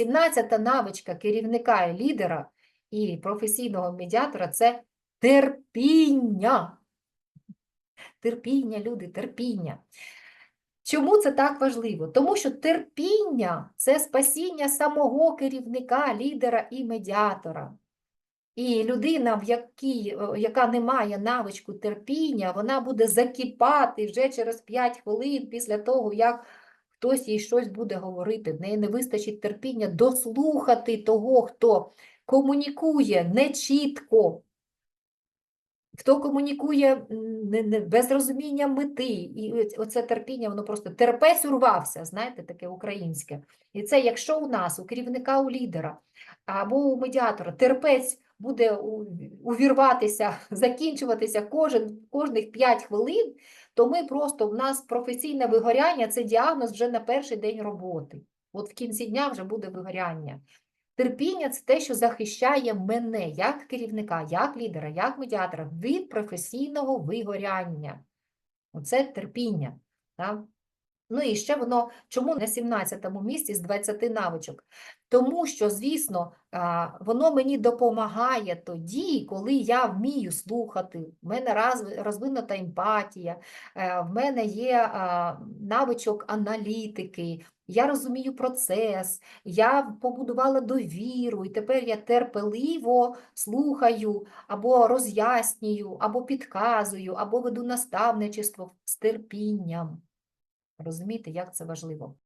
17-та навичка керівника і лідера і професійного медіатора це терпіння. Терпіння, люди, терпіння. Чому це так важливо? Тому що терпіння це спасіння самого керівника, лідера і медіатора. І людина, в якій, е, яка не має навичку терпіння, вона буде закипати вже через 5 хвилин після того, як хтось їй щось буде говорити. В неї не вистачить терпіння дослухати того, хто комунікує нечітко, хто комунікує без розуміння мети. І оце терпіння, воно просто терпець урвався, знаєте, таке українське. І це якщо у нас, у керівника, у лідера або у медіатора терпець буде увірватися, закінчуватися кожен, кожних 5 хвилин, то ми просто, в нас професійне вигоряння – це діагноз вже на перший день роботи. От в кінці дня вже буде вигоряння. Терпіння – це те, що захищає мене як керівника, як лідера, як медіатора від професійного вигоряння. Оце терпіння. Так? Ну і ще воно, чому на 17-му місці з 20 навичок? Тому що, звісно, воно мені допомагає тоді, коли я вмію слухати, в мене розвинута емпатія, е, в мене є навичок аналітики, я розумію процес, я побудувала довіру, і тепер я терпеливо слухаю, або роз'яснюю, або підказую, або веду наставничество з терпінням. Розумієте, як це важливо?